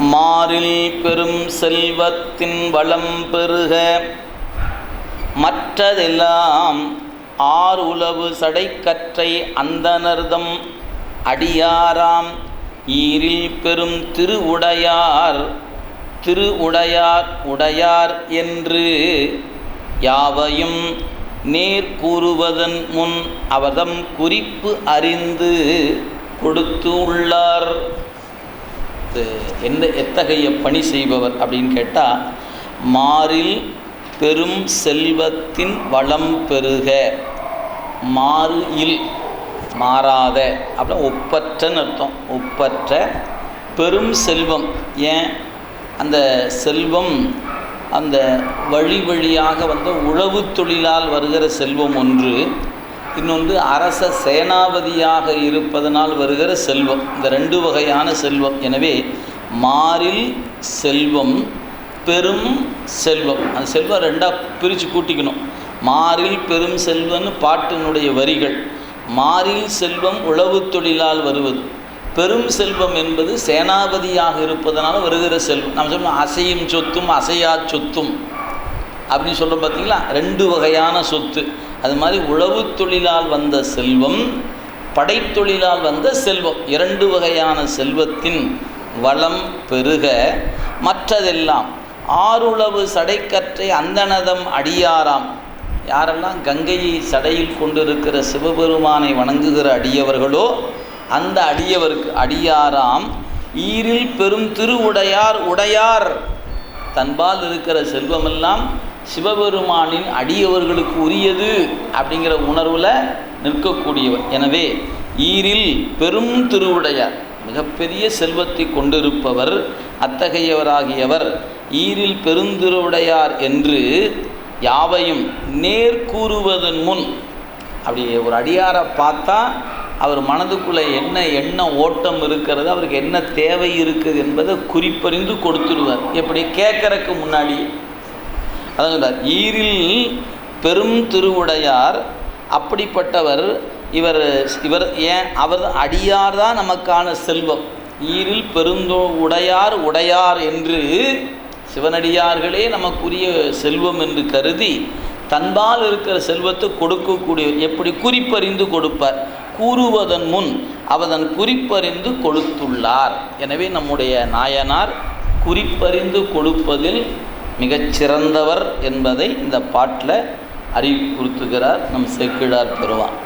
மாறில் பெரும் செல்வத்தின் வளம் பெருக மற்றதெல்லாம் ஆர் உளவு சடைக்கற்றை அந்தனர்தம் அடியாராம். ஈரில் பெரும் திருவுடையார் திருவுடையார் உடையார் என்று யாவையும் நேர் கூறுவதன் முன் அவதம் குறிப்பு அறிந்து கொடுத்து உள்ளார் இது எந்த எத்தகைய பணி செய்பவர்? அப்படின்னு கேட்டால் மாறில் பெரும் செல்வத்தின் வளம் பெருக மாறு இல் மாறாத. அப்படின்னா ஒப்பற்றன்னு அர்த்தம். ஒப்பற்ற பெரும் செல்வம். ஏன்? அந்த செல்வம் அந்த வழி வழியாக வந்த உழவு தொழிலால் வருகிற செல்வம் ஒன்று இன்னொன்று அரச சேனாபதியாக இருப்பதனால் வருகிற செல்வம். இந்த ரெண்டு வகையான செல்வம். எனவே மாறில் செல்வம் பெரும் செல்வம். அந்த செல்வம் ரெண்டாக பிரித்து கூட்டிக்கணும். மாறில் பெரும் செல்வம்னு பாட்டினுடைய வரிகள். மாறில் செல்வம் உழவு தொழிலால் வருவது. பெரும் செல்வம் என்பது சேனாபதியாக இருப்பதனால் வருகிற செல்வம். நம்ம சொல்லுவோம் அசையும் சொத்தும் அசையா சொத்தும். அப்படின்னு சொல்கிறோம் பார்த்தீங்களா ரெண்டு வகையான சொத்து. அது மாதிரி உழவு தொழிலால் வந்த செல்வம் படைத்தொழிலால் வந்த செல்வம். இரண்டு வகையான செல்வத்தின் வளம் பெருக மற்றதெல்லாம் ஆறுளவு சடைக்கற்றை அந்தனதம் அடியாராம். யாரெல்லாம் கங்கையை சடையில் கொண்டிருக்கிற சிவபெருமானை வணங்குகிற அடியவர்களோ அந்த அடியவருக்கு அடியாராம் ஈரில் பெரும் திருவுடையார் உடையார். தன்பால் இருக்கிற செல்வமெல்லாம் சிவபெருமானின் அடியவர்களுக்கு உரியது அப்படிங்கிற உணர்வில் நிற்கக்கூடியவர். எனவே ஈரில் பெரும் திருவுடையார் மிகப்பெரிய செல்வத்தை கொண்டிருப்பவர் அத்தகையவராகியவர். ஈரில் பெருந்திருவுடையார் என்று யாவையும் நேர்கூறுவதன் முன் அப்படி ஒரு அடியாரை பார்த்தா அவர் மனதுக்குள்ளே என்ன என்ன ஓட்டம் இருக்கிறது அவருக்கு என்ன தேவை இருக்குது என்பதை குறிப்பறிந்து கொடுத்துடுவார். எப்படி? கேட்கறக்கு முன்னாடி அதான் ஈரில் பெரும் திருவுடையார் அப்படிப்பட்டவர் இவர் இவர் ஏன் அவர் அடியார் தான் நமக்கான செல்வம். ஈரில் பெருந்தோ உடையார் உடையார் என்று சிவனடியார்களே நமக்குரிய செல்வம் என்று கருதி தன்பால் இருக்கிற செல்வத்தை கொடுக்கக்கூடிய எப்படி குறிப்பறிந்து கொடுப்பார்? கூறுவதன் முன் அவதன் குறிப்பறிந்து கொடுத்துள்ளார் எனவே நம்முடைய நாயனார் குறிப்பறிந்து கொடுப்பதில் மிகச்சிறந்தவர் என்பதை இந்த பாட்டில் அறிவுறுத்துகிறார் நம் செக்கிழார் பெறுவான்